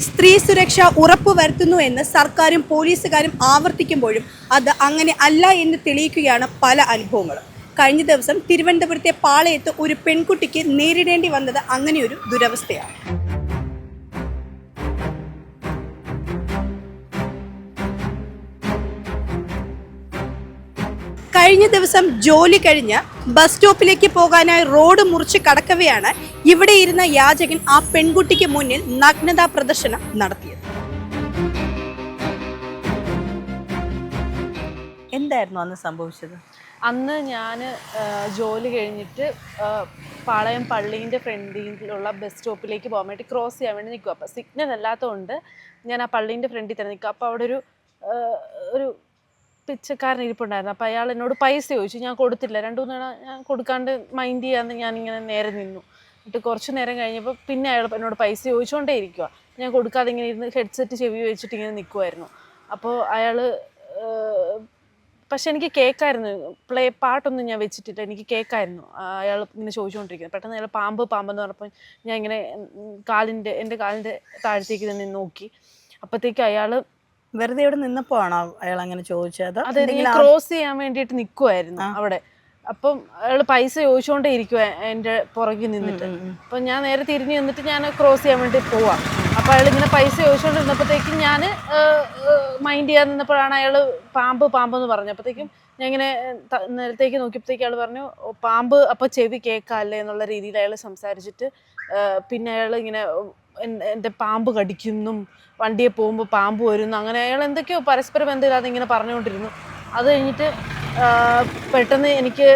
സ്ത്രീ സുരക്ഷ ഉറപ്പുവരുത്തുന്നു എന്ന് സർക്കാരും പോലീസുകാരും ആവർത്തിക്കുമ്പോഴും അത് അങ്ങനെ അല്ല എന്ന് തെളിയിക്കുകയാണ് പല അനുഭവങ്ങളും. കഴിഞ്ഞ ദിവസം തിരുവനന്തപുരത്തെ പാളയത്ത് ഒരു പെൺകുട്ടിക്ക് നേരിടേണ്ടി വന്നത് അങ്ങനെയൊരു ദുരവസ്ഥയാണ്. കഴിഞ്ഞ ദിവസം ജോലി കഴിഞ്ഞ് ബസ് സ്റ്റോപ്പിലേക്ക് പോകാനായി റോഡ് മുറിച്ച് കടക്കവെയാണ് ഇവിടെ ഇരുന്ന യാചകൻ ആ പെൺകുട്ടിക്ക് മുന്നിൽ നഗ്നതാ പ്രദർശനം നടത്തിയത്. എന്തായിരുന്നു അന്ന് സംഭവിച്ചത്? അന്ന് ഞാൻ ജോലി കഴിഞ്ഞിട്ട് പാളയം പള്ളീന്റെ ഫ്രണ്ടിലുള്ള ബസ് സ്റ്റോപ്പിലേക്ക് പോകാൻ വേണ്ടി ക്രോസ് ചെയ്യാൻ വേണ്ടി നിൽക്കും അപ്പോൾ സിഗ്നൽ അല്ലാത്തതുകൊണ്ട് ഞാൻ ആ പള്ളീന്റെ ഫ്രണ്ടിൽ തന്നെ നിൽക്കും അപ്പോൾ അവിടെ ഒരു ഒരു പിച്ചക്കാരൻ ഇരിപ്പുണ്ടായിരുന്നു. അപ്പോൾ അയാൾ എന്നോട് പൈസ ചോദിച്ചു. ഞാൻ കൊടുത്തില്ല. രണ്ടു മൂന്ന് ഞാൻ കൊടുക്കാണ്ട് മൈൻഡ് ചെയ്യാതെ ഞാനിങ്ങനെ നേരെ നിന്നു. എന്നിട്ട് കുറച്ച് നേരം കഴിഞ്ഞപ്പോൾ പിന്നെ അയാൾ എന്നോട് പൈസ ചോദിച്ചുകൊണ്ടേ ഇരിക്കുക ഞാൻ കൊടുക്കാതെ ഇങ്ങനെ ഇരുന്ന് ഹെഡ്സെറ്റ് ചെവി വെച്ചിട്ട് ഇങ്ങനെ നിൽക്കുമായിരുന്നു അപ്പോൾ അയാൾ പക്ഷെ എനിക്ക് കേൾക്കായിരുന്നു പ്ലേ പാട്ടൊന്നും ഞാൻ വെച്ചിട്ടില്ല. എനിക്ക് കേൾക്കായിരുന്നു അയാൾ ഇങ്ങനെ ചോദിച്ചുകൊണ്ടിരിക്കുന്നത് പെട്ടെന്ന് അയാൾ പാമ്പ് പാമ്പെന്ന് പറഞ്ഞപ്പോൾ ഞാൻ ഇങ്ങനെ കാലിന്റെ എന്റെ കാലിന്റെ താഴത്തേക്ക് തന്നെ നോക്കി. അപ്പോഴത്തേക്ക് അയാൾ വെറുതെ ഇവിടെ നിന്നപ്പോ ആണോ അയാൾ അങ്ങനെ ചോദിച്ചത്? അത് ക്രോസ് ചെയ്യാൻ വേണ്ടിയിട്ട് നിൽക്കുമായിരുന്നു അവിടെ. അപ്പം അയാൾ പൈസ ചോദിച്ചുകൊണ്ടേ ഇരിക്കുക എന്റെ പുറകിൽ നിന്നിട്ട്. അപ്പം ഞാൻ നേരെ തിരിഞ്ഞു നിന്നിട്ട് ഞാൻ ക്രോസ് ചെയ്യാൻ വേണ്ടി പോവാം. അപ്പം അയാൾ ഇങ്ങനെ പൈസ ചോദിച്ചുകൊണ്ടിരുന്നപ്പോഴത്തേക്കും ഞാൻ മൈൻഡ് ചെയ്യാൻ നിന്നപ്പോഴാണ് അയാൾ പാമ്പ് പാമ്പ് എന്ന് പറഞ്ഞപ്പോഴത്തേക്കും ഞാൻ ഇങ്ങനെ നേരത്തേക്ക് നോക്കിയപ്പോഴത്തേക്ക് അയാൾ പറഞ്ഞു പാമ്പ് അപ്പോൾ ചെവി കേൾക്കാല്ലേ? എന്നുള്ള രീതിയിൽ അയാൾ സംസാരിച്ചിട്ട് പിന്നെ അയാൾ ഇങ്ങനെ എന്റെ പാമ്പ് കടിക്കുന്നും വണ്ടിയെ പോകുമ്പോൾ പാമ്പ് വരുന്നു അങ്ങനെ അയാൾ എന്തൊക്കെയോ പരസ്പര ബന്ധമില്ലാതെ ഇങ്ങനെ പറഞ്ഞുകൊണ്ടിരുന്നു. അത് കഴിഞ്ഞിട്ട് പെട്ടെന്ന് എനിക്ക്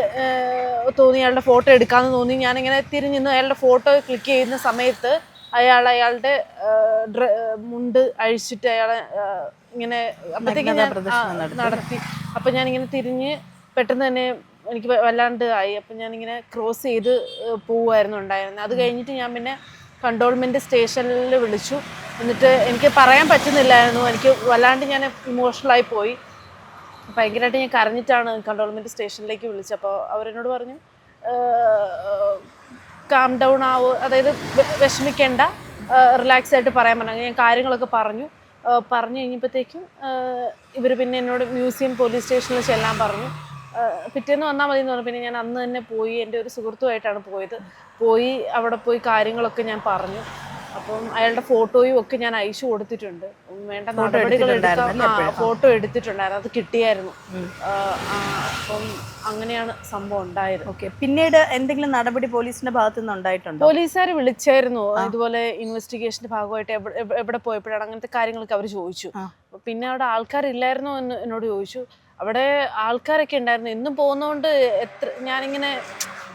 തോന്നി അയാളുടെ ഫോട്ടോ എടുക്കാമെന്ന് തോന്നി. ഞാനിങ്ങനെ തിരിഞ്ഞു അയാളുടെ ഫോട്ടോ ക്ലിക്ക് ചെയ്യുന്ന സമയത്ത് അയാൾ അയാളുടെ ഡ്ര- മുണ്ട് അഴിച്ചിട്ട് അയാളെ ഇങ്ങനെ അപ്പോഴത്തേക്കും ഞാൻ നടത്തി. അപ്പം ഞാനിങ്ങനെ തിരിഞ്ഞ് പെട്ടെന്ന് തന്നെ എനിക്ക് വല്ലാണ്ട് ആയി. അപ്പം ഞാനിങ്ങനെ ക്രോസ് ചെയ്ത് പോവുമായിരുന്നു ഉണ്ടായിരുന്നത് അത് കഴിഞ്ഞിട്ട് ഞാൻ പിന്നെ കണ്ടോൾമെന്റ് സ്റ്റേഷനിൽ വിളിച്ചു. എന്നിട്ട് എനിക്ക് പറയാൻ പറ്റുന്നില്ലായിരുന്നു. എനിക്ക് വല്ലാണ്ട് ഞാൻ ഇമോഷണലായി പോയി. ഭയങ്കരമായിട്ട് ഞാൻ കരഞ്ഞിട്ടാണ് കണ്ടോൾമെന്റ് സ്റ്റേഷനിലേക്ക് വിളിച്ചത്. അപ്പോൾ അവരെന്നോട് പറഞ്ഞു കാം ഡൗൺ ആവോ. അതായത് വിഷമിക്കേണ്ട. റിലാക്സ് ആയിട്ട് പറയാൻ പറഞ്ഞു. ഞാൻ കാര്യങ്ങളൊക്കെ പറഞ്ഞു. പറഞ്ഞു കഴിഞ്ഞപ്പോഴത്തേക്കും ഇവർ പിന്നെ എന്നോട് മ്യൂസിയം പോലീസ് സ്റ്റേഷനിൽ ചെല്ലാൻ പറഞ്ഞു. പിറ്റേന്ന് വന്നാൽ മതി എന്ന് പറഞ്ഞു. പിന്നെ ഞാൻ അന്ന് തന്നെ പോയി എന്റെ ഒരു സുഹൃത്തുമായിട്ടാണ് പോയത്. പോയി അവിടെ പോയി കാര്യങ്ങളൊക്കെ ഞാൻ പറഞ്ഞു. അപ്പം അയാളുടെ ഫോട്ടോയും ഒക്കെ ഞാൻ അയച്ചു കൊടുത്തിട്ടുണ്ട്. വേണ്ട നടപടികൾ എടുക്കാൻ ഫോട്ടോ എടുത്തിട്ടുണ്ടായിരുന്നു. അത് കിട്ടിയായിരുന്നു. അപ്പം അങ്ങനെയാണ് സംഭവം ഉണ്ടായത്. ഓക്കെ. പിന്നീട് എന്തെങ്കിലും നടപടി പോലീസിന്റെ ഭാഗത്തു നിന്ന് ഉണ്ടായിട്ടുണ്ടോ? പോലീസുകാർ വിളിച്ചായിരുന്നു. ഇതുപോലെ ഇൻവെസ്റ്റിഗേഷന്റെ ഭാഗമായിട്ട് എവിടെ പോയപ്പോഴാണ് അങ്ങനത്തെ കാര്യങ്ങളൊക്കെ അവർ ചോദിച്ചു. പിന്നെ അവിടെ ആൾക്കാരില്ലായിരുന്നോ എന്ന് എന്നോട് ചോദിച്ചു. അവിടെ ആൾക്കാരൊക്കെ ഉണ്ടായിരുന്നു. ഇന്നും പോകുന്നതുകൊണ്ട് എത്ര ഞാനിങ്ങനെ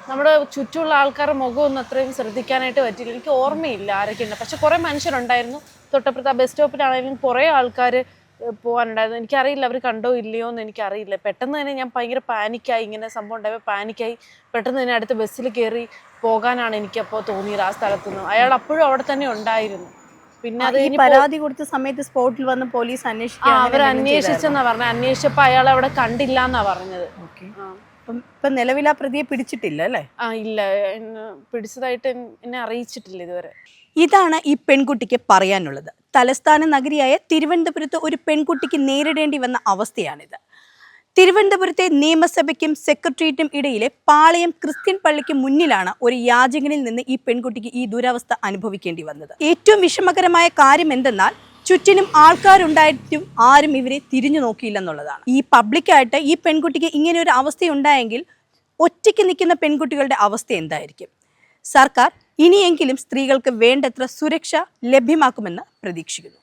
നമ്മുടെ ചുറ്റുമുള്ള ആൾക്കാരുടെ മുഖമൊന്നും അത്രയും ശ്രദ്ധിക്കാനായിട്ട് പറ്റില്ല എനിക്ക് ഓർമ്മയില്ല ആരൊക്കെ ഉണ്ട്. പക്ഷെ കുറേ മനുഷ്യരുണ്ടായിരുന്നു. തൊട്ടപ്പുറത്ത് ആ ബസ് സ്റ്റോപ്പിലാണെങ്കിലും കുറേ ആൾക്കാർ പോകാനുണ്ടായിരുന്നു. എനിക്കറിയില്ല അവർ കണ്ടോ ഇല്ലയോ എന്ന് എനിക്കറിയില്ല. പെട്ടെന്ന് തന്നെ ഞാൻ ഭയങ്കര പാനിക്കായി ഇങ്ങനെ സംഭവം ഉണ്ടായപ്പോൾ പാനിക്കായി പെട്ടെന്ന് തന്നെ അടുത്ത ബസ്സിൽ കയറി പോകാനാണ് എനിക്കപ്പോൾ തോന്നിയത് ആ സ്ഥലത്തുനിന്ന്. അയാൾ അപ്പോഴും അവിടെ തന്നെ ഉണ്ടായിരുന്നു. പിന്നെ അത് ഈ പരാതി കൊടുത്ത സമയത്ത് സ്പോട്ടിൽ വന്ന് പോലീസ് അന്വേഷിക്കാൻ അവർ അന്വേഷിച്ചെന്നാ പറഞ്ഞത്. അന്വേഷിച്ചപ്പോൾ അയാൾ അവിടെ കണ്ടില്ല എന്നാ പറഞ്ഞത്. ഇപ്പൊ നിലവിൽ ആ പ്രതിയെ പിടിച്ചിട്ടില്ല അല്ലേ? ആ ഇല്ല. പിടിച്ചതായിട്ട് എന്നെ അറിയിച്ചിട്ടില്ല ഇതുവരെ. ഇതാണ് ഈ പെൺകുട്ടിക്ക് പറയാനുള്ളത്. തലസ്ഥാന നഗരിയായ തിരുവനന്തപുരത്ത് ഒരു പെൺകുട്ടിക്ക് നേരിടേണ്ടി വന്ന അവസ്ഥയാണിത്. തിരുവനന്തപുരത്തെ നിയമസഭയ്ക്കും സെക്രട്ടേറിയറ്റും ഇടയിലെ പാളയം ക്രിസ്ത്യൻ പള്ളിക്ക് മുന്നിലാണ് ഒരു യാചകനിൽ നിന്ന് ഈ പെൺകുട്ടിക്ക് ഈ ദുരവസ്ഥ അനുഭവിക്കേണ്ടി വന്നത്. ഏറ്റവും വിഷമകരമായ കാര്യം എന്തെന്നാൽ ചുറ്റിനും ആൾക്കാരുണ്ടായിട്ടും ആരും ഇവരെ തിരിഞ്ഞു നോക്കിയില്ലെന്നുള്ളതാണ്. ഈ പബ്ലിക്കായിട്ട് ഈ പെൺകുട്ടിക്ക് ഇങ്ങനെ ഒരു അവസ്ഥയുണ്ടായെങ്കിൽ ഒറ്റയ്ക്ക് നിൽക്കുന്ന പെൺകുട്ടികളുടെ അവസ്ഥ എന്തായിരിക്കും? സർക്കാർ ഇനിയെങ്കിലും സ്ത്രീകൾക്ക് വേണ്ടത്ര സുരക്ഷ ലഭ്യമാക്കുമെന്ന് പ്രതീക്ഷിക്കുന്നു.